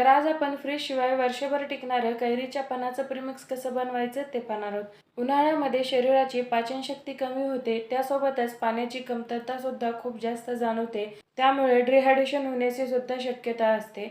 तर आज आपण फ्रीज शिवाय वर्षभर टिकणारं कैरीच्या पानाचं प्रिमिक्स कसं बनवायचं ते पाहणार आहोत. उन्हाळ्यामध्ये शरीराची पाचनशक्ती कमी होते. त्यासोबतच पाण्याची कमतरता सुद्धा खूप जास्त जाणवते. त्यामुळे डिहायड्रेशन होण्याची सुद्धा शक्यता असते.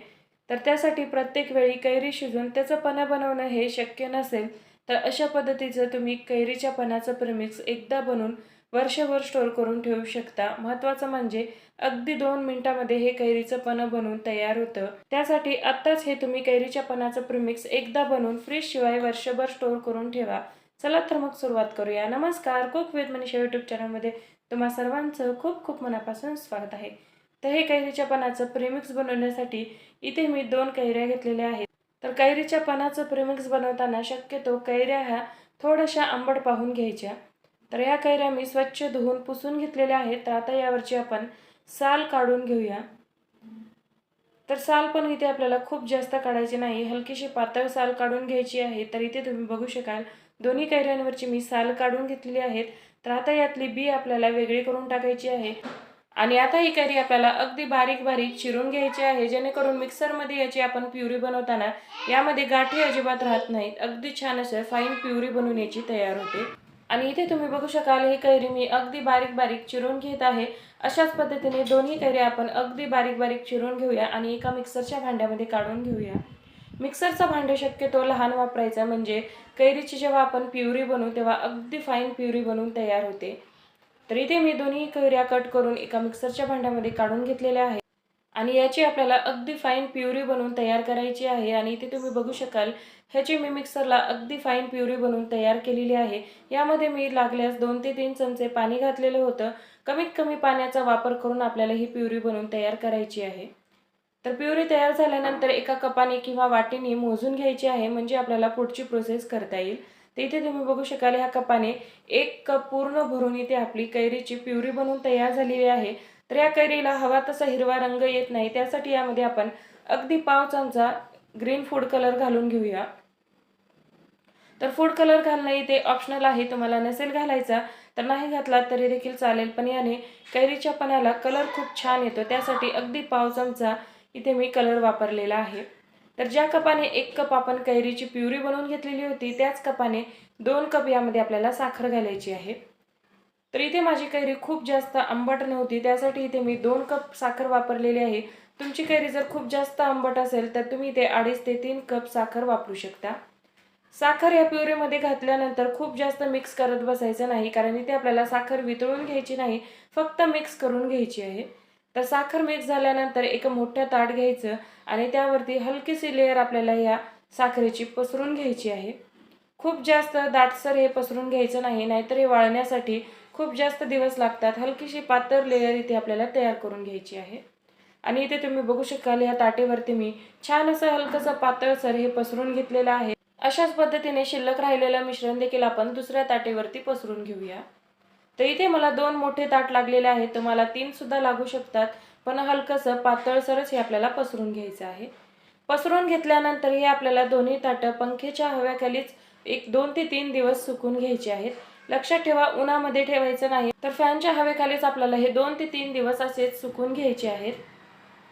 तर त्यासाठी प्रत्येक वेळी कैरी शिजून त्याचं पन्ह बनवणं हे शक्य नसेल तर अशा पद्धतीचं तुम्ही कैरीच्या पानाचं प्रिमिक्स एकदा बनवून वर्षभर स्टोर करून ठेवू शकता. महत्त्वाचं म्हणजे अगदी दोन मिनिटामध्ये हे कैरीचं पन्ह बनवून तयार होतं. त्यासाठी आत्ताच हे तुम्ही कैरीच्या पनाचं प्रिमिक्स एकदा बनवून फ्रीजशिवाय वर्षभर स्टोर करून ठेवा. चला तर मग सुरुवात करूया. नमस्कार. कुक विथ मनीषा यूट्यूब चॅनलमध्ये तुम्हा सर्वांचं खूप खूप मनापासून स्वागत आहे. तर हे कैरीच्या पानाचं प्रेमिक्स बनवण्यासाठी इथे मी दोन कैऱ्या घेतलेल्या आहेत. तर कैरीच्या पानाचं प्रेमिक्स बनवताना शक्यतो कैऱ्या ह्या थोड्याशा आंबट पाहून घ्यायच्या. तर या कैऱ्या मी स्वच्छ धुवून पुसून घेतलेल्या आहेत. तर आता यावरची आपण साल काढून घेऊया. तर साल पण इथे आपल्याला खूप जास्त काढायची नाही. हलकीशी पातळ साल काढून घ्यायची आहे. तर इथे तुम्ही बघू शकाल दोन्ही कैऱ्यांवरची मी साल काढून घेतलेली आहेत. तर आता यातली बी आपल्याला वेगळी करून टाकायची आहे. आणि आता ही कैरी आपल्याला अगदी बारीक बारीक चिरून घ्यायची आहे जेणेकरून मिक्सरमध्ये याची आपण प्युरी बनवताना यामध्ये गाठी अजिबात राहत नाहीत. अगदी छान असं फाईन प्युरी बनवून याची तयार होते. आणि इथे तुम्ही बघू शकाल ही कैरी मी अगदी बारीक बारीक चिरून घेत आहे. अशाच पद्धतीने दोन्ही कैरी आपण अगदी बारीक बारीक चिरून घेऊया आणि एका मिक्सरच्या भांड्यामध्ये काढून घेऊया. मिक्सरचं भांडे शक्यतो लहान वापरायचा म्हणजे कैरीची जेव्हा आपण प्युरी बनवू तेव्हा अगदी फाईन प्युरी बनवून तयार होते. तर इथे मी दोन्ही कैऱ्या कट करून एका मिक्सरच्या भांड्यामध्ये काढून घेतलेल्या आहे आणि याची आपल्याला अगदी फाईन प्युरी बनवून तयार करायची आहे आणि इथे तुम्ही बघू शकाल ह्याची मी मिक्सरला अगदी फाईन प्युरी बनवून तयार केलेली आहे. यामध्ये मी लागल्यास दोन ते तीन चमचे पाणी घातलेलं होतं. कमीत कमी पाण्याचा वापर करून आपल्याला ही प्युरी बनवून तयार करायची आहे. तर प्युरी तयार झाल्यानंतर एका कपाने किंवा वाटीने मोजून घ्यायची आहे म्हणजे आपल्याला पुढची प्रोसेस करता येईल. तर इथे तुम्ही बघू शकाल ह्या कपाने एक कप पूर्ण भरून इथे आपली कैरीची प्युरी बनवून तयार झालेली आहे. तर या कैरीला हवा तसा हिरवा रंग येत नाही. त्यासाठी यामध्ये आपण अगदी पाव चमचा ग्रीन फूड कलर घालून घेऊया. तर फूड कलर घालणं इथे ऑप्शनल आहे तुम्हाला नसेल घालायचा तर नाही घातला तरी देखील चालेल. पण याने कैरीच्या पानाला कलर खूप छान येतो. त्यासाठी अगदी पाव चमचा इथे मी कलर वापरलेला आहे. तर ज्या कपाने एक कप आपण कैरीची प्युरी बनवून घेतलेली होती त्याच कपाने दोन कप यामध्ये आपल्याला साखर घालायची आहे. तर इथे माझी कैरी खूप जास्त आंबट नव्हती त्यासाठी इथे मी दोन कप साखर वापरलेली आहे. तुमची कैरी जर खूप जास्त आंबट असेल तर तुम्ही इथे अडीच ते तीन कप साखर वापरू शकता. साखर या प्युरीमध्ये घातल्यानंतर खूप जास्त मिक्स करत बसायचं नाही कारण इथे आपल्याला साखर वितळून घ्यायची नाही फक्त मिक्स करून घ्यायची आहे. तर साखर मिक्स झाल्यानंतर एक मोठ्या ताट घ्यायचं आणि त्यावरती हलकीशी लेअर आपल्याला या साखरेची पसरून घ्यायची आहे. खूप जास्त दाटसर हे पसरून घ्यायचं नाही नाहीतर हे वाळण्यासाठी खूप जास्त दिवस लागतात. हलकीशी पातळ लेअर इथे आपल्याला तयार करून घ्यायची आहे. आणि इथे तुम्ही बघू शकाल या ताटेवरती मी छान असं हलकंसं पातळसर हे पसरून घेतलेलं आहे. अशाच पद्धतीने शिल्लक राहिलेलं मिश्रण देखील आपण दुसऱ्या ताटेवरती पसरून घेऊया. तर इथे मला दोन मोठे ताट लागलेले आहेत. तुम्हाला तीन सुद्धा लागू शकतात. पण हलकंसं पातळसरच हे आपल्याला पसरून घ्यायचं आहे. पसरून घेतल्यानंतर हे आपल्याला दोन्ही ताटं पंखेच्या हव्याखालीच एक दोन ते तीन दिवस सुकून घ्यायचे आहेत. लक्षात ठेवा उन्हामध्ये ठेवायचं नाही. तर फॅनच्या हवेखालीच आपल्याला हे दोन ते तीन दिवस असेच सुकून घ्यायचे आहेत.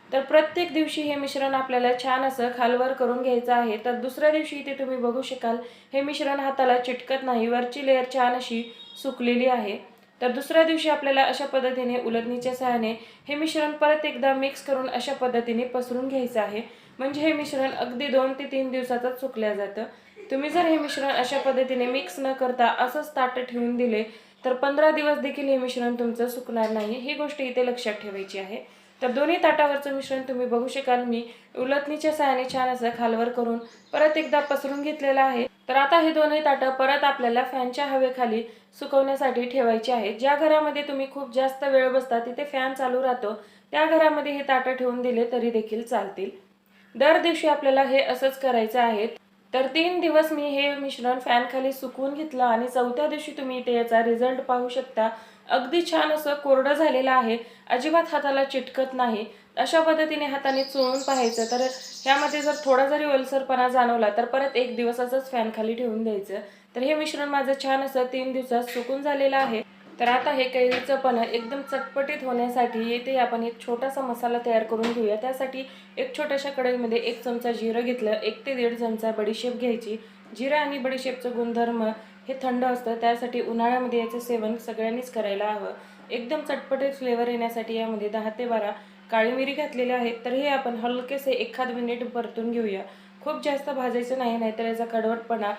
तर प्रत्येक दिवशी हे मिश्रण आपल्याला छान असं खालवर करून घ्यायचं आहे. तर दुसऱ्या दिवशी इथे तुम्ही बघू शकाल हे मिश्रण हाताला चिटकत नाही वरची लेअर छान अशी सुकलेली आहे. तर दुसऱ्या दिवशी आपल्याला अशा पद्धतीने उलटणीच्या सहाय्याने हे मिश्रण परत एकदा मिक्स करून अशा पद्धतीने पसरून घ्यायचं आहे. म्हणजे हे मिश्रण अगदी दोन ते तीन दिवसातच सुकल्या जातं. तुम्ही जर हे मिश्रण अशा पद्धतीने मिक्स न करता असंच ताटं ठेवून दिले तर पंधरा दिवस देखील हे मिश्रण तुमचं सुकणार नाही. ही गोष्ट इथे लक्षात ठेवायची आहे. तर दोन्ही ताटावरचं मिश्रण तुम्ही बघू शकाल. मी उलटणीच्या सहाय्याने छान असं खालवर करून परत एकदा पसरून घेतलेलं आहे. तर आता हे दोन्ही ताटं परत आपल्याला फॅनच्या हवेखाली सुकवण्यासाठी ठेवायची आहेत. ज्या घरामध्ये तुम्ही खूप जास्त वेळ बसता तिथे फॅन चालू राहतो. त्या घरामध्ये हे ताटं ठेवून दिले तरी देखील चालतील. दर दिवशी आपल्याला हे असंच करायचं आहे. तर तीन दिवस मी हे मिश्रण फॅनखाली सुकवून घेतलं आणि चौथ्या दिवशी तुम्ही इथे याचा रिझल्ट पाहू शकता. अगदी छान असं कोरडं झालेलं आहे. अजिबात हाताला चिटकत नाही. अशा पद्धतीने हाताने चोळून पाहायचं. तर ह्यामध्ये जर थोडा जरी ओलसरपणा जाणवला तर परत एक दिवस असंच ठेवून द्यायचं. तर हे मिश्रण माझं छान असं तीन दिवसात सुकून झालेलं आहे. तर आता हे कैरीचं पण एकदम चटपटीत होण्यासाठी इथे आपण एक छोटासा मसाला तयार करून घेऊया. त्यासाठी एक छोट्याशा कढईमध्ये एक चमचा जिरं घेतलं एक ते दीड चमचा बडीशेप घ्यायची. जिरं आणि बडीशेपचं गुणधर्म हे थंड असतं त्यासाठी उन्हाळ्यामध्ये याचं सेवन सगळ्यांनीच करायला हवं. एकदम चटपटीत फ्लेवर येण्यासाठी यामध्ये दहा ते बारा काळी मिरी घातलेल्या आहेत तर हे आपण हलकेसे एखाद मिनिट परतून घेऊया. खूप जास्त भाजायचं नाही नाहीतर याचा कडवटपणा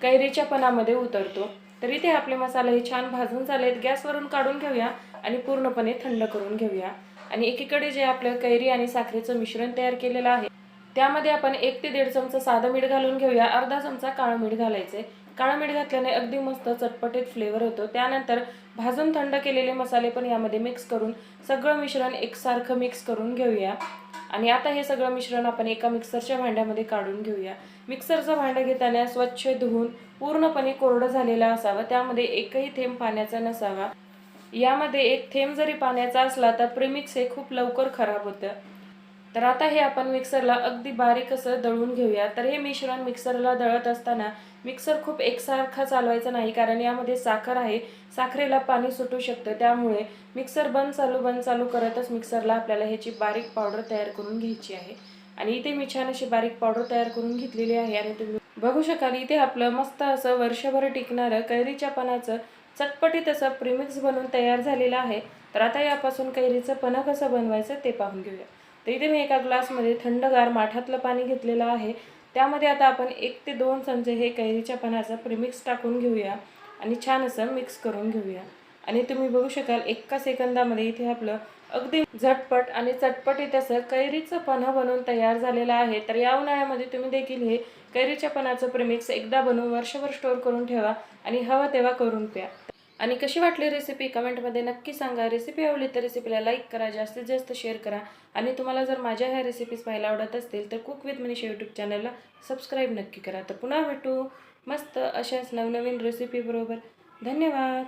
कैरीच्या पणामध्ये उतरतो. तर इथे आपले मसाले हे छान भाजून झालेत. गॅसवरून काढून घेऊया आणि पूर्णपणे थंड करून घेऊया. आणि एकीकडे जे आपलं कैरी आणि साखरेचं मिश्रण तयार केलेलं आहे त्यामध्ये आपण एक ते दीड चमचा साधं मीठ घालून घेऊया. अर्धा चमचा काळं मीठ घालायचे काळा मीठ घातल्याने अगदी मस्त चटपटीत फ्लेवर होतो. त्यानंतर भाजून थंड केलेले मसाले पण यामध्ये मिक्स करून सगळं मिश्रण एकसारखं मिक्स करून घेऊया. आणि आता हे सगळं मिश्रण आपण एका मिक्सरच्या भांड्यामध्ये काढून घेऊया. मिक्सरचं भांडं घेताना स्वच्छ धुवून पूर्णपणे कोरडं झालेलं असावं. त्यामध्ये एकही थेंब पाण्याचा नसावा. यामध्ये एक थेंब जरी पाण्याचा असला तर प्रेमिक्स हे खूप लवकर खराब होतं. तर आता हे आपण मिक्सरला अगदी बारीक असं दळून घेऊया. तर हे मिश्रण मिक्सरला दळत असताना मिक्सर खूप एकसारखा चालवायचा नाही कारण यामध्ये साखर आहे. साखरेला पाणी सुटू शकतं त्यामुळे मिक्सर बंद चालू बंद चालू करतच मिक्सरला आपल्याला ह्याची बारीक पावडर तयार करून घ्यायची आहे. आणि इथे मी छान अशी बारीक पावडर तयार करून घेतलेली आहे आणि तुम्ही बघू शकाल इथे आपलं मस्त असं वर्षभर टिकणारं कैरीच्या पानाचं चटपटीत असं प्रिमिक्स बनवून तयार झालेलं आहे. तर आता यापासून कैरीचं पण कसं बनवायचं ते पाहून घेऊया. तर इथे मी एका ग्लासमध्ये थंडगार माठातलं पाणी घेतलेलं आहे. त्यामध्ये आता आपण एक ते दोन चमचे हे कैरीच्या पानाचं प्रिमिक्स टाकून घेऊया आणि छान असं मिक्स करून घेऊया. आणि तुम्ही बघू शकाल एका सेकंदामध्ये इथे आपलं अगदी झटपट आणि चटपटीत असं कैरीचं पन्ह बनवून तयार झालेलं आहे. तर या उन्हाळ्यामध्ये तुम्ही देखील हे कैरीच्या पानाचं प्रिमिक्स एकदा बनवून वर्षभर स्टोअर करून ठेवा आणि हवा तेव्हा करून प्या. आणि कशी वाटली रेसिपी कमेंटमध्ये नक्की सांगा. रेसिपी आवडली तर रेसिपीला लाईक करा जास्तीत जास्त शेअर करा. आणि तुम्हाला जर माझ्या ह्या रेसिपीज पाहायला आवडत असतील तर कुक विथ मनीष यूट्यूब चॅनलला सबस्क्राईब नक्की करा. तर पुन्हा भेटू मस्त अशाच नवनवीन रेसिपीबरोबर धन्यवाद.